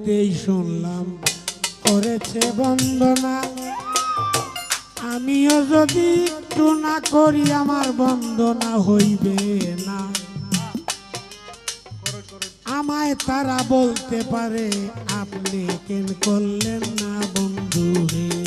মুহূর্তেই শুনলাম, করেছে বন্দনা। আমিও যদি একটু না করি, আমার বন্দনা হইবে না। আমায় তারা বলতে পারে, আপনি কেন করলেন না বন্ধু রে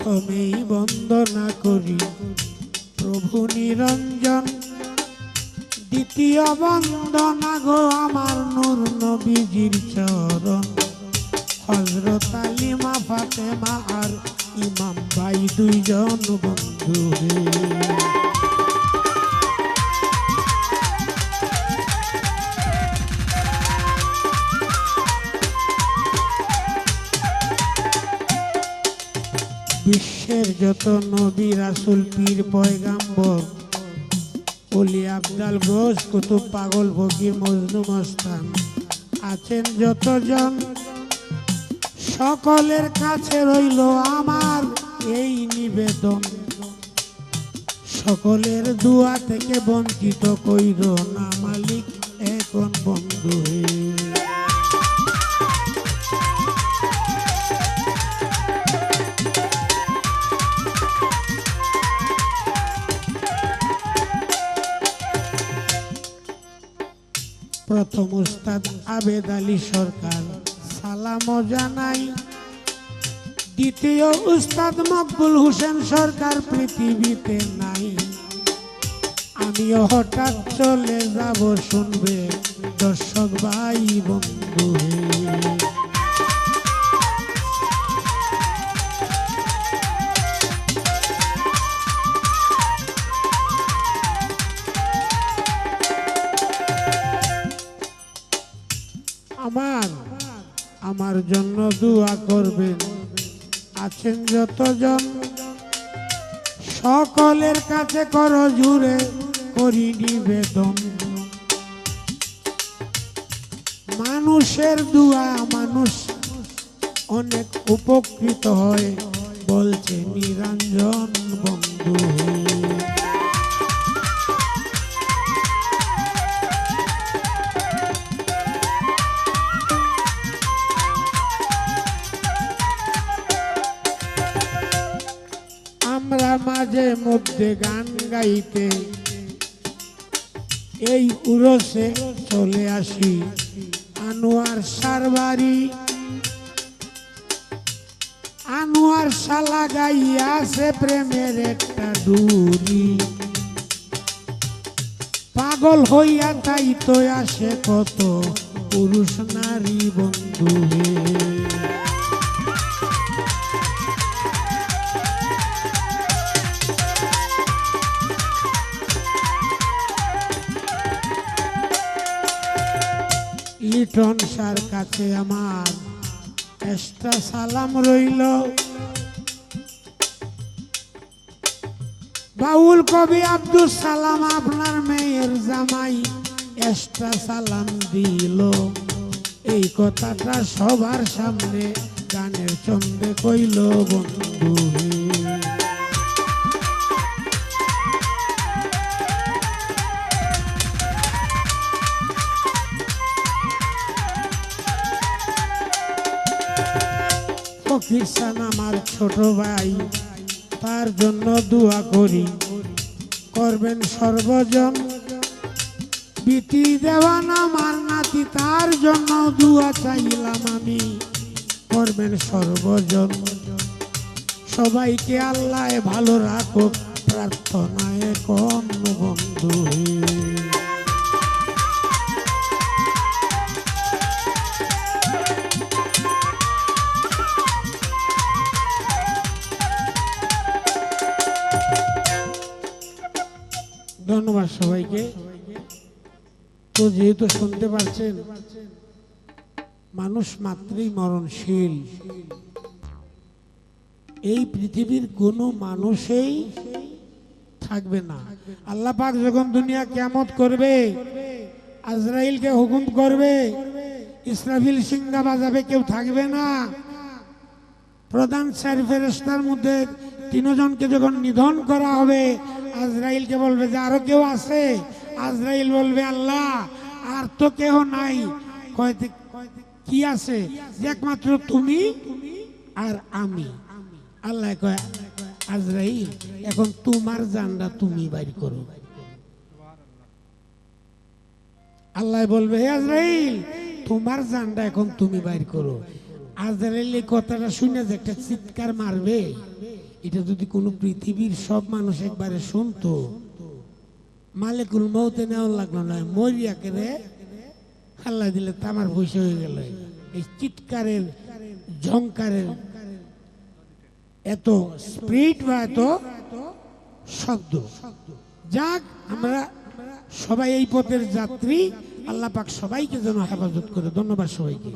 প্রথমেই বন্দনা করি। প্রভু নিরঞ্জন, দ্বিতীয় বন্দনা গো আমার নূর নবীজির চরণ। হজরত আলিমা ফাতেমা আর ইমাম ভাই দুইজন বন্ধু রে বিশ্বের যত নবী রাসুল, পীর, পয়গাম্বর অলি আবদাল গোস কুতুব পাগল, ফকির, মজনু, মস্তান আছেন যতজন। সকলের কাছে রইল আমার এই নিবেদন। সকলের দুয়া থেকে বঞ্চিত কইর না মালিক, এখন বন্ধু হয়ে প্রথম আবেদ আলী সরকার। সালাম জানাই দ্বিতীয় উস্তাদ মকবুল হোসেন সরকার পৃথিবীতে নাই। আমিও হঠাৎ চলে যাব শুনবে দর্শক ভাই বন্ধু আমার জন্য দোয়া করবেন। আছেন যতজন। সকলের কাছে কর জুড়ে করি নিবেদন। মানুষের দোয়া মানুষ অনেক উপকৃত হয়, বলছে নিরঞ্জন বন্ধু মাঝে মধ্যে গান গাইতে। এই উরসে চলে আসি আনোয়ার সারবারি আনোয়ার শালা গাইয়াছে প্রেমের একটা ডুরি। পাগল হইয়া তাই তো আসে কত পুরুষ নারী বন্ধু লিটন সার কাছে আমার এক্সট্রা সালাম রইল। বাউল কবি আব্দুল সালাম, আপনার মেয়ের জামাই এক্সট্রা সালাম দিল। এই কথাটা সবার সামনে গানের চন্দে কইল বন্ধু ফকির সান আমার ছোট ভাই, তার জন্য দোয়া করি। করবেন সর্বজন। বিটি দেওয়ান আমার নাতি, তার জন্য দোয়া চাইলাম আমি। করবেন সর্বজন। সবাইকে আল্লাহ ভালো রাখো প্রার্থনায় কম বন্ধু ধন্যবাদ সবাইকে। তো যেহেতু শুনতে পারছেন মানুষ মাত্রই মরণশীল। এই পৃথিবীর কোনো মানুষেই থাকবে না। আল্লাহ পাক যখন দুনিয়া কেমত করবে, আজরাইলকে হুকুম করবে, ইসরাফিল সিংহা বাজাবে, কেউ থাকবে না। প্রধান ফেরেস্তার মধ্যে তিনজনকে যখন নিধন করা হবে, আজরাইলকে বলবে যে আরও কেউ আছে? আজরাইল বলবে, আল্লাহ, আর তো কেউ নাই। কি আছে? একমাত্র তুমি আর আমি। আল্লাহ কয়, আজরাইল, এখন তোমার জানটা তুমি বাইর করো। আল্লাহ বলবে, হে আজরাইল, তোমার জানটা এখন তুমি বাইর করো। আজরাইল এই কথাটা শুনে যে একটা চিৎকার মারবে। এটা যদি কোনো পৃথিবীর সব মানুষ একবারে শুনতো, মালিকুল মৌতে নেওয়া লাগল না মরিয়াকে রে আল্লাহ দিলে তামার পয়সা হয়ে গেল। এই চিৎকারের, ঝংকারের এত স্পিড বা এত শব্দ। যাক, আমরা সবাই এই পথের যাত্রী, আল্লাহ পাক সবাইকে যেন হেফাজত করে। ধন্যবাদ সবাইকে।